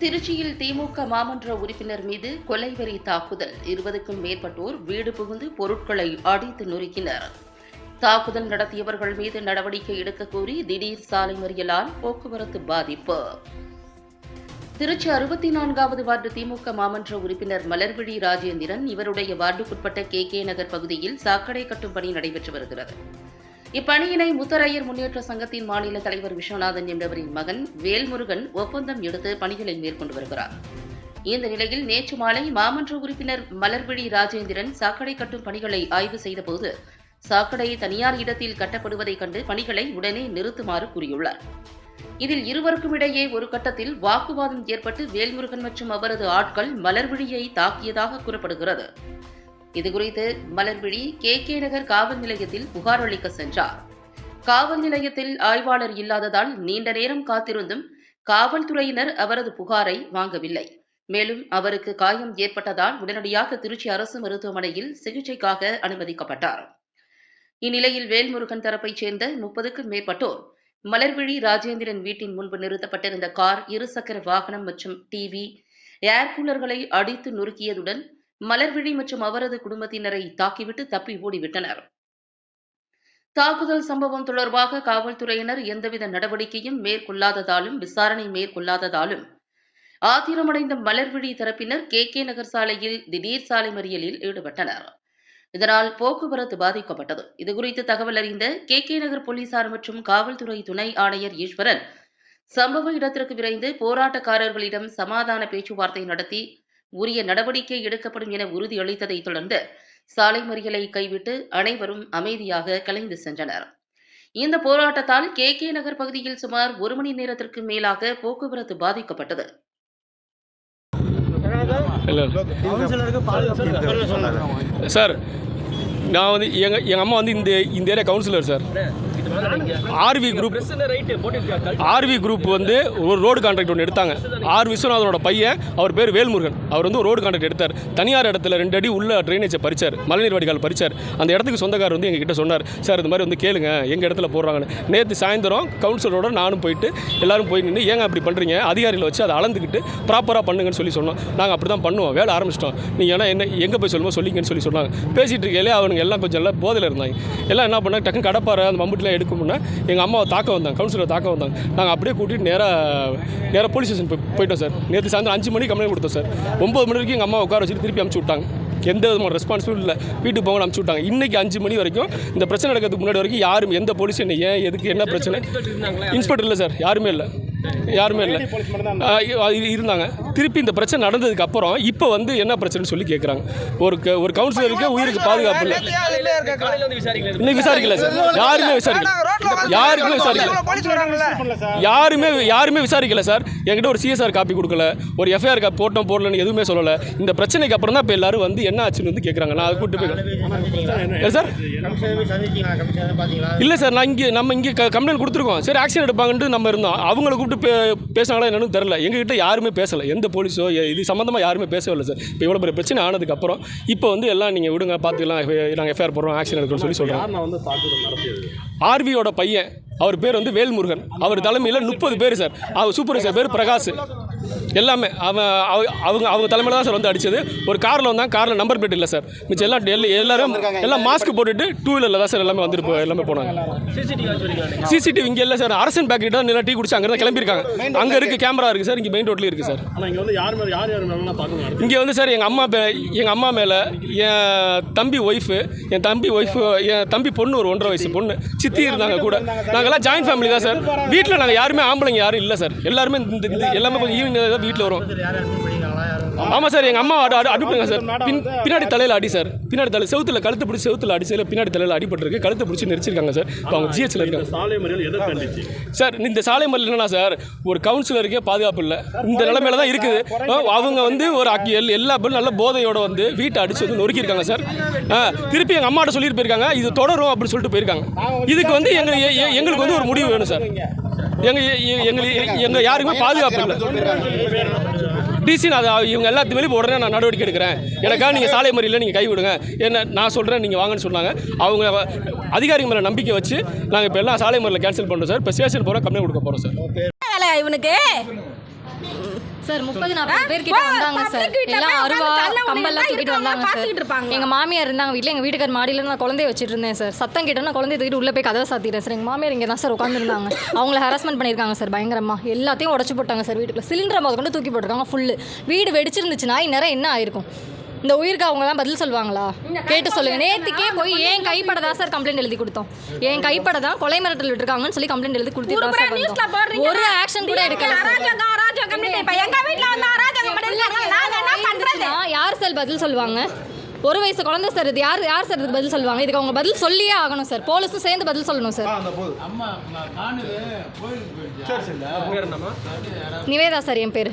திருச்சியில் திமுக மாமன்ற உறுப்பினர் மீது கொலைவெறி தாக்குதல். இருபதுக்கும் மேற்பட்டோர் வீடு புகுந்து பொருட்களை அடித்து நொறுக்கினர். தாக்குதல் நடத்தியவர்கள் மீது நடவடிக்கை எடுக்க கோரி திடீர் சாலை மறியலால் போக்குவரத்து பாதிப்பு. திருச்சி அறுபத்தி நான்காவது வார்டு திமுக மாமன்ற உறுப்பினர் மலர்விழி ராஜேந்திரன் இவருடைய வார்டுக்குட்பட்ட கே கே நகர் பகுதியில் சாக்கடை கட்டும் பணி நடைபெற்று வருகிறது. இப்பணியினை முத்தரையர் முன்னேற்ற சங்கத்தின் மாநில தலைவர் விஸ்வநாதன் என்பவரின் மகன் வேல்முருகன் ஒப்பந்தம் எடுத்து பணிகளை மேற்கொண்டு வருகிறார். இந்த நிலையில் நேற்று மாலை மாமன்ற உறுப்பினர் மலர்விழி ராஜேந்திரன் சாக்கடை கட்டும் பணிகளை ஆய்வு செய்தபோது சாக்கடை தனியார் இடத்தில் கட்டப்படுவதைக் கண்டு பணிகளை உடனே நிறுத்துமாறு கூறியுள்ளார். இதில் இருவருக்கும் இடையே ஒரு கட்டத்தில் வாக்குவாதம் ஏற்பட்டு வேல்முருகன் மற்றும் அவரது ஆட்கள் மலர்விழியை தாக்கியதாக கூறப்படுகிறது. இதுகுறித்து மலர்விழி கே கே நகர் காவல் நிலையத்தில் புகார் அளிக்க சென்றார். காவல் நிலையத்தில் ஆய்வாளர் இல்லாததால் நீண்ட நேரம் காத்திருந்தும் காவல்துறையினர் அவரது புகாரை வாங்கவில்லை. மேலும் அவருக்கு காயம் ஏற்பட்டதால் உடனடியாக திருச்சி அரசு மருத்துவமனையில் சிகிச்சைக்காக அனுமதிக்கப்பட்டார். இந்நிலையில் வேல்முருகன் தரப்பைச் சேர்ந்த முப்பதுக்கும் மேற்பட்டோர் மலர்விழி ராஜேந்திரன் வீட்டின் முன்பு நிறுத்தப்பட்டிருந்த கார் இருசக்கர வாகனம் மற்றும் டிவி ஏர் கூலர்களை அடித்து நொறுக்கியதுடன் மலர்விழி மற்றும் அவரது குடும்பத்தினரை தாக்கிவிட்டு தப்பி ஓடிவிட்டனர். தாக்குதல் சம்பவம் தொடர்பாக காவல்துறையினர் எந்தவித நடவடிக்கையும் மேற்கொள்ளாததாலும் விசாரணை மேற்கொள்ளாததாலும் ஆத்திரமடைந்த மலர்விழி தரப்பினர் கே. கே. நகர் சாலையில் திடீர் சாலை மறியலில் ஈடுபட்டனர். இதனால் போக்குவரத்து பாதிக்கப்பட்டது. இதுகுறித்து தகவல் அறிந்த கே. கே. நகர் போலீசார் மற்றும் காவல்துறை துணை ஆணையர் ஈஸ்வரன் சம்பவ இடத்திற்கு விரைந்து போராட்டக்காரர்களிடம் சமாதான பேச்சுவார்த்தை நடத்தி உரிய நடவடிக்கை எடுக்கப்படும் என உறுதியளித்ததைத் தொடர்ந்து சாலை மறியலை கைவிட்டு அனைவரும் அமைதியாக கலைந்து சென்றனர். இந்த போராட்டத்தால் கே கே நகர் பகுதியில் சுமார் ஒரு மணி நேரத்திற்கு மேலாக போக்குவரத்து பாதிக்கப்பட்டது. சார் நான் வந்து எங்கள் எங்கள் அம்மா வந்து இந்த இந்த area councillor sir. RV group RV group வந்து ஒரு ரோடு கான்ட்ராக்ட் ஒன்று எடுத்தாங்க. ஆர் விஸ்வநாதனோட பையன் அவர் பேர் வேல்முருகன். அவர் வந்து ஒரு ரோடு கான்ட்ராக்ட் எடுத்தார். தனியார் இடத்துல ரெண்டு அடி உள்ள ட்ரைனேஜை பறிச்சார். மழைநீர் வடிகால் பறிச்சார். அந்த இடத்துக்கு சொந்தக்காரர் வந்து எங்ககிட்ட சொன்னார் சார் இந்த மாதிரி வந்து கேளுங்க. எங்கள் இடத்துல போடுறாங்கன்னு. நேற்று சாயந்தரம் கவுன்சிலரோட நானும் போயிட்டு எல்லாரும் போய் நின்று ஏங்க அப்படி பண்ணுறீங்க அதிகாரிகளை வச்சு அதை அளந்துக்கிட்டு ப்ராப்பராக பண்ணுங்கன்னு சொல்லி சொன்னோம். நாங்கள் அப்படி தான் பண்ணுவோம். வேலை ஆரம்பிச்சிட்டோம். நீங்கள் ஏன்னா என்ன எங்கே போய் சொல்லுமோ சொல்லிங்கன்னு சொல்லி சொன்னாங்க. பேசிகிட்டு இருக்கையிலே அவனுங்க எல்லாம் கொஞ்சம் எல்லாம் போதையில் இருந்தாங்க. எல்லாம் என்ன பண்ணாங்க? டக்குன்னு கடப்பாறை அந்த மம்புட்டிலாம் எடுக்கும்னா எங்கள் அம்மாவை தாக்க வந்தாங்க கவுன்சிலரை தாக்க வந்தாங்க. நாங்கள் அப்படியே கூட்டிகிட்டு நேராக நேராக போலீஸ் ஸ்டேஷன் போய் போயிட்டோம் சார். நேற்று சாயந்தரம் அஞ்சு மணிக்கு கம்ப்ளைண்ட் கொடுத்தோம் சார். ஒம்பது மணி வரைக்கும் எங்கள் அம்மா உட்கார வச்சுட்டு திருப்பி அமுச்சு விட்டாங்க. எந்த விதமான ரெஸ்பான்சிபிள் இல்லை. வீட்டுக்கு போங்க அமுச்சு விட்டாங்க. இன்றைக்கி அஞ்சு மணி வரைக்கும் இந்த பிரச்சனை நடக்கிறதுக்கு முன்னாடி வரைக்கும் யாரும் எந்த போலீஸ் என்ன ஏன் எதுக்கு என்ன பிரச்சனை? இன்ஸ்பெக்டர் இல்லை சார். யாருமே இல்லை. யாருமே இல்லை. இருந்தாங்க. திருப்பி இந்த பிரச்சனை நடந்ததுக்கு அப்புறம் இப்போ வந்து என்ன பிரச்சனைன்னு சொல்லி கேட்குறாங்க ஒரு க- ஒரு கவுன்சிலருக்கு உயிருக்கு பாதுகாப்பு இல்லை. இன்னும் விசாரிக்கல சார். யாருமே விசாரிக்கல. யாருக்குமே விசாரிக்கல. யாருமே யாருமே விசாரிக்கல சார். என்கிட்ட ஒரு சிஎஸ்ஆர் காப்பி கொடுக்கல. ஒரு எஃப்ஐஆர் காப்பி போட்டோம் போடலன்னு எதுவுமே சொல்லலை. இந்த பிரச்சனைக்கு அப்புறம் தான் இப்போ எல்லாரும் வந்து என்ன ஆச்சுன்னு வந்து கேட்குறாங்க நான் அதை கூட்டு போய் சார்? இல்லை சார் நான் இங்கே நம்ம இங்கே கம்ப்ளைண்ட் கொடுத்துருக்கோம். சரி ஆக்ஷன் எடுப்பாங்கன்ட்டு நம்ம இருந்தோம். அவங்கள கூப்பிட்டு பே பேசினாங்களா என்னன்னு தெரில எங்ககிட்ட யாருமே பேசலை. எந்த போலீஸோ இது சம்மந்தமாக யாருமே பேசவே இல்லை சார். இப்போ இவ்வளோ பெரிய பிரச்சனை ஆனதுக்கப்புறம் இப்போ வந்து எல்லாம் நீங்கள் விடுங்க பார்த்துக்கலாம் நாங்கள் எஃப்ஐஆர் போடுறோம் ஆக்ஷன் எடுக்கணும்னு சொல்லி சொல்கிறோம் ஆர்வியோட பையன் அவர் பேர் வந்து வேல்முருகன். அவர் தலைமையில் முப்பது பேர் சார். அவர் சூப்பர்வைசர் பேர் பிரகாஷ். எல்லாமே. அவன் அவ- அவங்க அவங்க தலைமையில் தான் சார் வந்து அடிச்சது. ஒரு காரில் வந்தாங்க காரில் நம்பர் பிளேட் இல்லை சார். மிச்சம் எல்லாம் எல்லா- எல்லாரும் எல்லாம் மாஸ்க் போட்டுட்டு டூ வீலரில் தான் சார் எல்லாமே வந்துட்டு போ- எல்லாமே போனாங்க. சிசிடிவி இங்கே இல்லை சார் அரசன் பேக்கெட் தான் நல்லா டீ குடிச்சு அங்கே தான் கிளம்பியிருக்காங்க அங்கே இருக்குது கேமரா இருக்குது சார். இங்கே மெயின் ரோட்லேயும் இருக்குது சார். இங்கே வந்து யார் மேலே யார் யார் மேலே தாக்குதல் நடத்தி இங்கே வந்து சார் எங்கள் அம்மா எங்கள் அம்மா மேலே என் தம்பி ஒய்ஃபு என் தம்பி ஒய்ஃபு என் தம்பி பொண்ணு ஒரு ஒன்றரை வயசு பொண்ணு சித்தி இருந்தாங்க கூட. நாங்கள்லாம் ஜாயின்ட் ஃபேமிலி தான் சார். வீட்டில் நாங்கள் யாருமே ஆம்பளைங்க யாரும் இல்லை சார். எல்லாருமே எல்லாமே கொஞ்சம் ஈவினிங் தான் வீட்டில் வரும். ஆமாம் சார் எங்கள் அம்மா அடி அடி- அடிப்படுங்க சார். பின் பின்னாடி தலையில் அடி சார். பின்னாடி தலை செவுத்துல கழுத்து பிடிச்சி செவுத்துல அடிச்சதில் பின்னாடி தலையில் அடிபட்டிருக்கு கழுத்தை பிடிச்சி நெரிச்சிருக்காங்க சார். இப்போ அவங்க ஜிஹெச்சில் இருக்காங்க. சார் இந்த சாலை மறியல் என்னன்னா சார் ஒரு கவுன்சிலருக்கே பாதுகாப்பு இல்லை. இந்த நிலைமையில தான் இருக்குது. அவங்க வந்து ஒரு எல்லா பேரும் நல்ல போதையோட வந்து வீட்டை அடிச்சு வந்து நொறுக்கியிருக்காங்க சார். திருப்பி எங்கள் அம்மாட்ட சொல்லிட்டு போயிருக்காங்க. இது தொடரும் அப்படின்னு சொல்லிட்டு போயிருக்காங்க. இதுக்கு வந்து எங்க எ- எ- எங்களுக்கு வந்து ஒரு முடிவு வேணும் சார். எங்க எ- எ- எங்களுக்கு எங்க யாருக்குமே பாதுகாப்பு இல்லை. டிசி நான் இவங்க எல்லாத்து மேலேயும் உடனே நான் நடவடிக்கை எடுக்கிறேன். எனக்காக நீங்கள் சாலை மறியலில் நீங்கள் கைவிடுங்க என்ன நான் சொல்கிறேன் நீங்கள் வாங்கன்னு சொன்னாங்க. அவங்க அதிகாரிங்க மேலே நம்பிக்கை வச்சு நாங்கள் இப்போ எல்லாம் சாலை மறியலில் கேன்சல் பண்ணுறோம் சார் இப்போ ஸ்டேஷன் போகிறோம் கம்ப்ளைண்ட் கொடுக்க போகிறோம் சார் இவனுக்கு? சார் முப்பது நாற்பது பேர் கிட்ட வந்தாங்க சார். எல்லாம் அருவா கம்பெல்லாம் தூக்கிட்டு வந்தாங்க சார். எங்க மாமியார் இருந்தாங்க வீட்டில் எங்க வீட்டுக்கார் மாடியில நான் குழந்தைய வச்சிட்டு இருந்தேன் சார். சத்தம் கேட்டோன்னா குழந்தைய தூக்கிட்டு உள்ள போய் கதவை சாத்திட்டேன் சார். எங்க மாமியார் இங்கே தான் சார் உட்காந்துருந்தாங்க அவங்கள ஹராஸ்மெண்ட் பண்ணியிருக்காங்க சார் பயங்கரமா. எல்லாத்தையும் உடச்சு போட்டாங்க சார் வீட்டுக்குள்ள. சிலிண்டரை முத கொண்டு தூக்கி போட்டிருக்காங்க ஃபுல்லு வீடு வெடிச்சிருந்துச்சுன்னா இந்நேரம் என்ன ஆயிருக்கும்? இந்த உயிருக்கு அவங்க தான் பதில் சொல்லுவாங்களா? கேட்டு சொல்லுங்க. நேத்திக்கே போய் ஏன் கைப்பட தான் சார் கம்ப்ளைண்ட் எழுதி கொடுத்தோம். என் கைப்பட தான் கொலை மிரட்டல் விட்டுருக்காங்கன்னு சொல்லி கம்ப்ளைண்ட் எழுதி கொடுத்துட்டு தான் சார். ஒரு ஆக்ஷன் கூட எடுக்கல யார் சார் பதில் சொல்லுவாங்க? ஒரு வயசு குழந்தை சார் இது. யார் யார் சார் இதுக்கு பதில் சொல்லுவாங்க? இதுக்கு அவங்க பதில் சொல்லியே ஆகணும் சார். போலீஸும் சேர்ந்து பதில் சொல்லணும் சார். நிவேதா சார் என் பேர்.